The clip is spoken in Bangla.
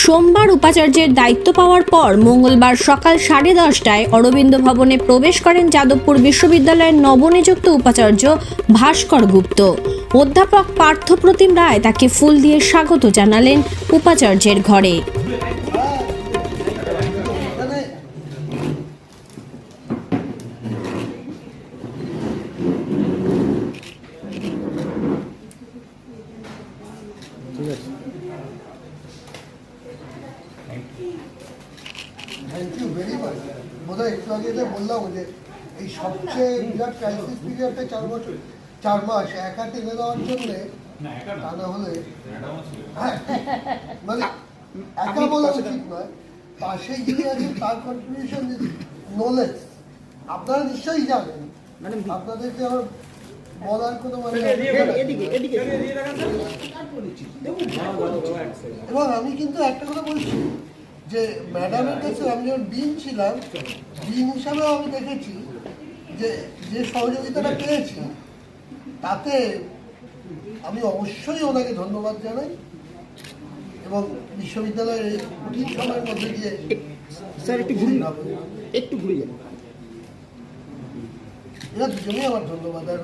সোমবার উপাচার্যের দায়িত্ব পাওয়ার পর মঙ্গলবার সকাল সাড়ে দশটায় অরবিন্দ ভবনে প্রবেশ করেন যাদবপুর বিশ্ববিদ্যালয়ের নবনিযুক্ত উপাচার্য ভাস্কর গুপ্ত। অধ্যাপক পার্থপ্রতিম রায় তাকে ফুল দিয়ে স্বাগত জানালেন উপাচার্যের ঘরে। থ্যাংক ইউ ভেরি মাচ বোধহয় একটু আগে যে বললাম যে এই সবচেয়ে বিরাট ক্রাইসিস পিরিয়ডটা চার বছর চার মাস এক হাতে এনে দেওয়ার জন্যে তা না হলে হ্যাঁ, মানে একা বলা উচিত নয়। পাশে যিনি আছেন তার কন্ট্রিবিউশন নলেজ আপনারা নিশ্চয়ই জানেন। আপনাদেরকে আমার বলার কোনো মানে এবং আমি কিন্তু একটা কথা বলছি। যে ম্যাডামের কাছে আমি যখন ডিন ছিলাম ডিন হিসাবেও আমি দেখেছি যে যে সহযোগিতাটা পেয়েছি তাতে আমি অবশ্যই ওনাকে ধন্যবাদ জানাই এবং বিশ্ববিদ্যালয়ের এই কঠিন সময়ের মধ্যে দিয়ে স্যার একটু ঘুরুন না একটু ঘুরে যান। এরা দুজনেই আমার ধন্যবাদ আর